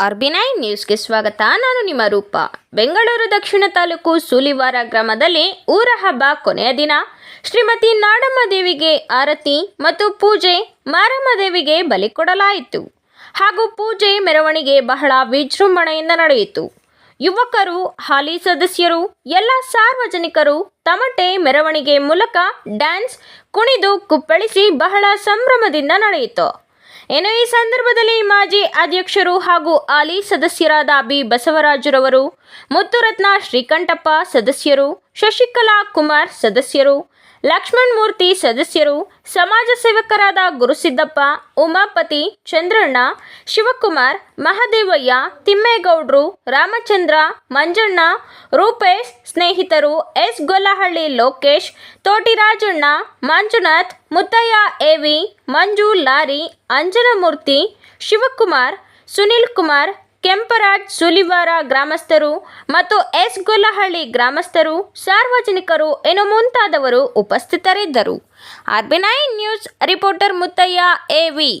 ಆರ್ಬಿನೈ ನ್ಯೂಸ್ಗೆ ಸ್ವಾಗತ. ನಾನು ನಿಮ್ಮ ರೂಪ. ಬೆಂಗಳೂರು ದಕ್ಷಿಣ ತಾಲೂಕು ಸೂಲಿವಾರ ಗ್ರಾಮದಲ್ಲಿ ಊರ ಹಬ್ಬ ಕೊನೆಯ ದಿನ. ಶ್ರೀಮತಿ ನಾಡಮ್ಮ ದೇವಿಗೆ ಆರತಿ ಮತ್ತು ಪೂಜೆ ಮಾರಮ್ಮ ದೇವಿಗೆ ಬಲಿ ಕೊಡಲಾಯಿತು. ಹಾಗೂ ಪೂಜೆ ಮೆರವಣಿಗೆ ಬಹಳ ವಿಜೃಂಭಣೆಯಿಂದ ನಡೆಯಿತು. ಯುವಕರು, ಹಾಲಿ ಸದಸ್ಯರು, ಎಲ್ಲ ಸಾರ್ವಜನಿಕರು ತಮಟೆ ಮೆರವಣಿಗೆ ಮೂಲಕ ಡ್ಯಾನ್ಸ್ ಕುಣಿದು ಕುಪ್ಪಳಿಸಿ ಬಹಳ ಸಂಭ್ರಮದಿಂದ ನಡೆಯಿತು. ಇನ್ನು ಈ ಸಂದರ್ಭದಲ್ಲಿ ಮಾಜಿ ಅಧ್ಯಕ್ಷರು ಹಾಗೂ ಆಲಿ ಸದಸ್ಯರಾದ ಬಿ ಬಸವರಾಜುರವರು, ಮುತ್ತುರತ್ನ ಶ್ರೀಕಂಠಪ್ಪ ಸದಸ್ಯರು, ಶಶಿಕಲಾ ಕುಮಾರ್ ಸದಸ್ಯರು ಲಕ್ಷ್ಮಣ್ ಮೂರ್ತಿ ಸದಸ್ಯರು, ಸಮಾಜ ಸೇವಕರಾದ ಗುರುಸಿದ್ದಪ್ಪ, ಉಮಾಪತಿ, ಚಂದ್ರಣ್ಣ, ಶಿವಕುಮಾರ್, ಮಹದೇವಯ್ಯ, ತಿಮ್ಮೇಗೌಡ್ರು, ರಾಮಚಂದ್ರ, ಮಂಜಣ್ಣ, ರೂಪೇಶ್, ಸ್ನೇಹಿತರು S. Gollahalli Lokesh, Thotirajanna, Manjunath, Muthaiah AV Manju, lorry, Anjanamurthy, Shivakumar, Sunil Kumar Kemparaj Sulivara ಗ್ರಾಮಸ್ಥರು ಮತ್ತು ಎಸ್ ಗೊಲ್ಲಹಳ್ಳಿ ಗ್ರಾಮಸ್ಥರು, ಸಾರ್ವಜನಿಕರು ಇನ್ನು ಮುಂತಾದವರು ಉಪಸ್ಥಿತರಿದ್ದರು. ಆರ್ಬಿನೈ ನ್ಯೂಸ್ ರಿಪೋರ್ಟರ್ ಮುತ್ತಯ್ಯ ಎವಿ